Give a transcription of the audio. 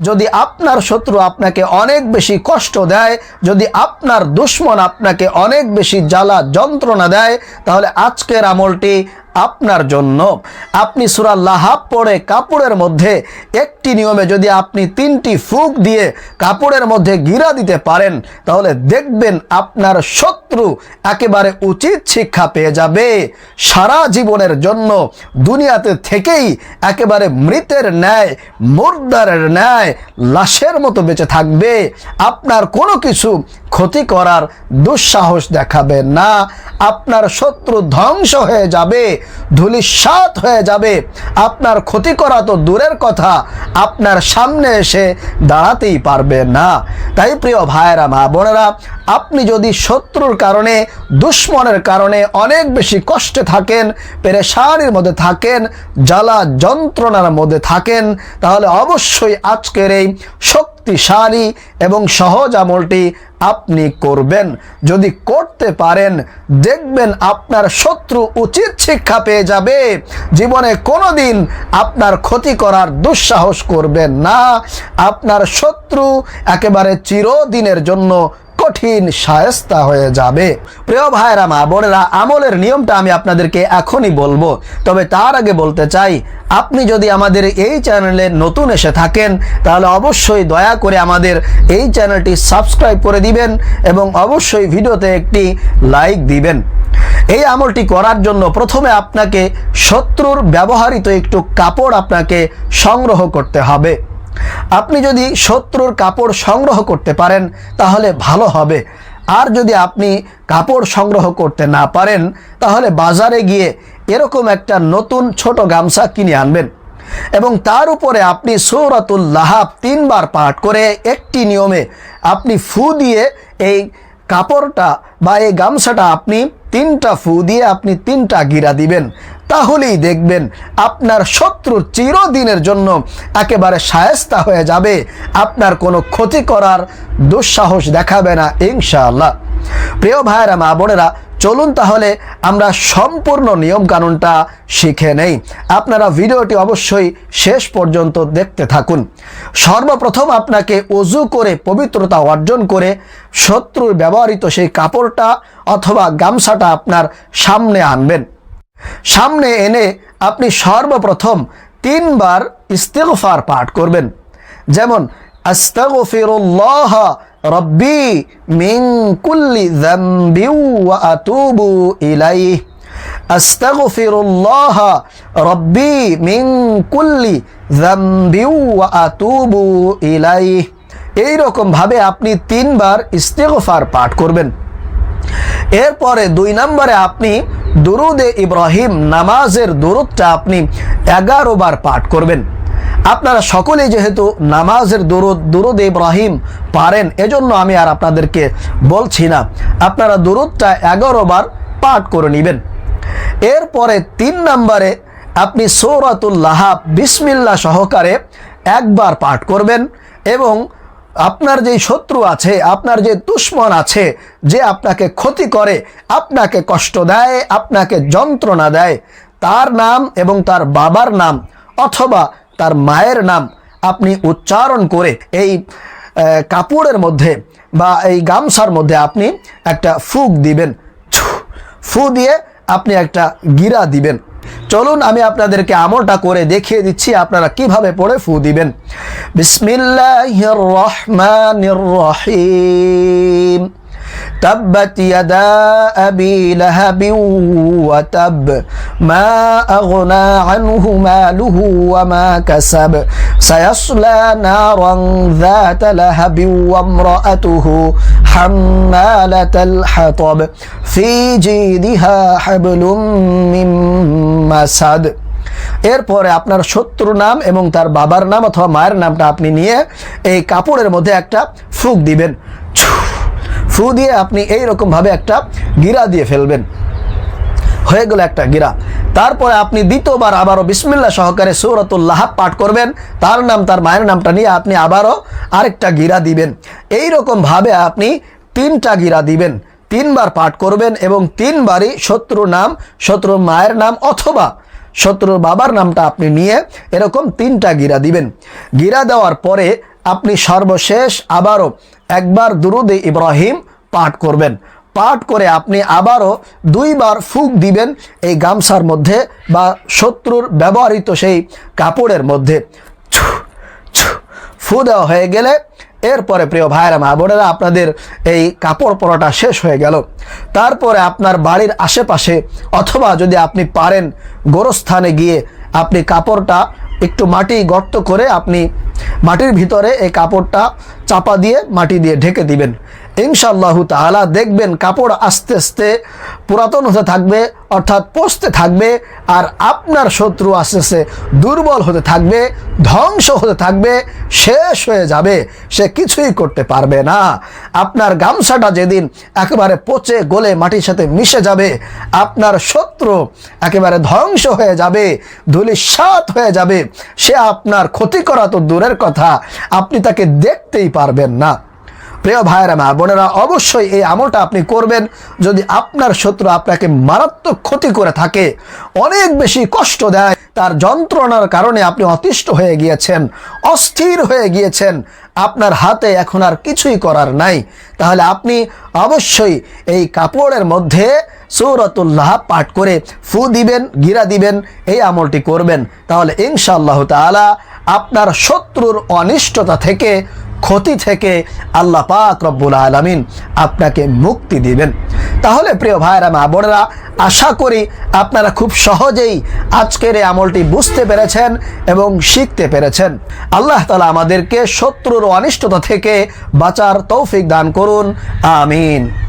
যদি আপনার শত্রু আপনাকে অনেক বেশি কষ্ট দেয়, যদি আপনার দুশ্মন আপনাকে অনেক বেশি জ্বালা যন্ত্রণা দেয়, তাহলে আজকের আমলটি আপনার জন্য। আপনি সুরা লাহাব পরে কাপড়ের মধ্যে একটি নিয়মে যদি আপনি তিনটি ফুক দিয়ে কাপড়ের মধ্যে গিরা দিতে পারেন, তাহলে দেখবেন আপনার শত্রু একেবারে উচিত শিক্ষা পেয়ে যাবে। সারা জীবনের জন্য দুনিয়াতে থেকেই একেবারে মৃতের ন্যায়, মুর্দারের ন্যায়, লাশের মতো বেঁচে থাকবে। আপনার কোনো কিছু ক্ষতি করার দুঃসাহস দেখাবে না। আপনার শত্রু ধ্বংস হয়ে যাবে, ধুলিসাৎ হয়ে যাবে। আপনার ক্ষতি করা তো দূরের কথা, আপনার সামনে এসে দাঁড়াতেই পারবে না। তাই প্রিয় ভাইয়েরা, মা বোনেরা, আপনি যদি শত্রুর কারণে, দুশ্মনের কারণে অনেক বেশি কষ্টে থাকেন, পেরেশানির মধ্যে থাকেন, জ্বালা যন্ত্রণার মধ্যে থাকেন। তাহলে অবশ্যই আজকের এই শক্তিশালী এবং সহজ আমলটি আপনি করবেন। যদি করতে পারেন, দেখবেন আপনার শত্রু উচিত শিক্ষা পেয়ে যাবে। জীবনে কোনো দিন আপনার ক্ষতি করার দুঃসাহস করবেন না। আপনার শত্রু একেবারে চিরদিনের জন্য কঠিন সায়স্তা হয়ে যাবে। প্রিয় ভাইরা মা বোনেরা, আমলের নিয়মটা আমি আপনাদেরকে এখনই বলব। তবে তার আগে বলতে চাই, আপনি যদি আমাদের এই চ্যানেলে নতুন এসে থাকেন, তাহলে অবশ্যই দয়া করে আমাদের এই চ্যানেলটি সাবস্ক্রাইব করে দিবেন এবং অবশ্যই ভিডিওতে একটি লাইক দিবেন। এই আমলটি করার জন্য প্রথমে আপনাকে শত্রুর ব্যবহৃত একটু কাপড় আপনাকে সংগ্রহ করতে হবে। আপনি যদি শত্রুর কাপড় সংগ্রহ করতে পারেন, তাহলে ভালো হবে। আর যদি আপনি কাপড় সংগ্রহ করতে না পারেন, তাহলে বাজারে গিয়ে এরকম একটা নতুন ছোট গামছা কিনে আনবেন। এবং তার উপরে আপনি সৌরাতুল লাহাব তিনবার পাঠ করে একটি নিয়মে আপনি ফু দিয়ে এই কাপড়টা বা এই গামছাটা আপনি তিনটা ফু দিয়ে আপনি তিনটা গিরা দিবেন। তাহলেই দেখবেন আপনার শত্রু চিরদিনের জন্য একেবারে সায়স্তা হয়ে যাবে। আপনার কোনো ক্ষতি করার দুঃসাহস দেখাবে না, ইনশাআল্লাহ। প্রিয় ভাইয়েরা, মা বোনেরা চলুন তাহলে আমরা সম্পূর্ণ নিয়মকানুনটা শিখে নেই। আপনারা ভিডিওটি অবশ্যই শেষ পর্যন্ত দেখতে থাকুন। সর্বপ্রথম আপনাকে অজু করে পবিত্রতা অর্জন করে শত্রুর ব্যবহৃত সেই কাপড়টা অথবা গামছাটা আপনার সামনে আনবেন। সামনে এনে আপনি সর্বপ্রথম তিনবার ইস্তেগফার পাঠ করবেন। যেমন, আস্তাগফিরুল্লাহ রব্বি মিন কুল্লি ওয়া আতুবু ইলাইহি। আস্তাগফিরুল্লাহ রব্বি মিন কুল্লি যামবি ওয়া আতুবু ইলাইহি। এই রকম ভাবে আপনি তিনবার ইস্তেগফার পাঠ করবেন। এরপরে দুই নম্বরে আপনি দুরুদে ইব্রাহিম নামাজের দুরুদটা আপনি এগারো বার পাঠ করবেন। আপনারা সকলেই যেহেতু নামাজের দুরুদ দুরুদ ইব্রাহিম পারেন, এজন্য আমি আর আপনাদেরকে বলছি না। আপনারা দুরুদটা এগারো বার পাঠ করে নেবেন। এরপরে তিন নম্বরে আপনি সৌরাতুল্লাহ বিসমিল্লা সহকারে একবার পাঠ করবেন এবং আপনার যে শত্রু আছে, আপনার যে দুশ্মন আছে, যে আপনাকে ক্ষতি করে, আপনাকে কষ্ট দেয়, আপনাকে যন্ত্রণা দেয়, তার নাম এবং তার বাবার নাম অথবা তার মায়ের নাম আপনি উচ্চারণ করে এই কাপড়ের মধ্যে বা এই গামছার মধ্যে আপনি একটা ফুক দিবেন। ফু দিয়ে আপনি একটা গিরা দিবেন। চলুন আমি আপনাদেরকে আমলটা করে দেখিয়ে দিচ্ছি আপনারা কীভাবে পড়ে ফু দিবেন। বিসমিল্লাহির রহমানির রহিম। تبت يدا أبي لهب وتب ما أغنى عنه ماله وما كسب سيصلى نارا ذات لهب وامرأته حمالة الحطب في جيدها حبل من مسد এরপরে আপনার শত্রু নাম এবং তার বাবার নাম অথবা মায়ের নামটা আপনি নিয়ে এই কাপড়ের মধ্যে একটা ফুক দিবেন ছু ফু দিয়ে আপনি এই রকমভাবে একটা গিরা দিয়ে ফেলবেন। হয়ে গেল একটা গিরা। তারপরে আপনি দ্বিতীয়বার আবারও বিসমিল্লা সহকারে সৌরতুল্লাহ পাঠ করবেন। তার নাম, তার মায়ের নামটা নিয়ে আপনি আবারও আরেকটা গিরা দিবেন। এই রকমভাবে আপনি তিনটা গিরা দিবেন। তিনবার পাঠ করবেন এবং তিনবারই শত্রু নাম, শত্রুর মায়ের নাম অথবা শত্রুর বাবার নামটা আপনি নিয়ে এরকম তিনটা গিরা দিবেন। গিরা দেওয়ার পরে আপনি সর্বশেষ আবারও একবার দুরুদে ইব্রাহিম পাঠ করবেন। পাঠ করে আপনি আবারও দুইবার ফুক দিবেন এই গামছার মধ্যে বা শত্রুর ব্যবহৃত সেই কাপড়ের মধ্যে। ফু দেওয়া হয়ে গেলে এরপরে প্রিয় ভাইরা মা বোনেরা, আপনাদের এই কাপড় পরাটা শেষ হয়ে গেল। তারপরে আপনার বাড়ির আশেপাশে অথবা যদি আপনি পারেন গোরস্থানে গিয়ে আপনি কাপড়টা একটু মাটি গর্ত করে আপনি মাটির ভিতরে এই কাপড়টা চাপা দিয়ে মাটি দিয়ে ঢেকে দিবেন। ইনশাল্লাহু তাআলা দেখবেন কাপড় আস্তে আস্তে পুরাতন হতে থাকবে, অর্থাৎ পচতে থাকবে, আর আপনার শত্রু আস্তে আস্তে দুর্বল হতে থাকবে, ধ্বংস হতে থাকবে, শেষ হয়ে যাবে, সে কিছুই করতে পারবে না। আপনার গামছাটা যেদিন একেবারে পচে গলে মাটির সাথে মিশে যাবে, আপনার শত্রু একেবারে ধ্বংস হয়ে যাবে, ধুলিসাৎ হয়ে যাবে, সে আপনার ক্ষতি করা তো দূরের কথা, আপনি তাকে দেখতেই পারবেন না। প্রিয় ভাইয়েরা, মা বোনেরা, অবশ্যই এই আমলটা আপনি করবেন যদি আপনার শত্রু আপনাকে মারাত্মক ক্ষতি করে থাকে, অনেক বেশি কষ্ট দেয়, তার যন্ত্রণার কারণে আপনি অতিষ্ঠ হয়ে গিয়েছেন, অস্থির হয়ে গিয়েছেন, আপনার হাতে এখন আর কিছুই করার নাই। তাহলে আপনি অবশ্যই এই কাপড়ের মধ্যে সৌরতুল্লাহ পাঠ করে ফু দিবেন, গিরা দিবেন, এই আমলটি করবেন। তাহলে ইনশাআল্লাহ তাআলা আপনার শত্রুর অনিষ্টতা থেকে ক্ষতি থেকে আল্লাহ পাক রব্বুল আলমিন আপনাকে মুক্তি দিবেন। তাহলে প্রিয় ভাইরা মা বোনেরা, আশা করি আপনারা খুব সহজেই আজকের এই আমলটি বুঝতে পেরেছেন এবং শিখতে পেরেছেন। আল্লাহ তালা আমাদেরকে শত্রুর অনিষ্টতা থেকে বাঁচার তৌফিক দান করুন। আমিন।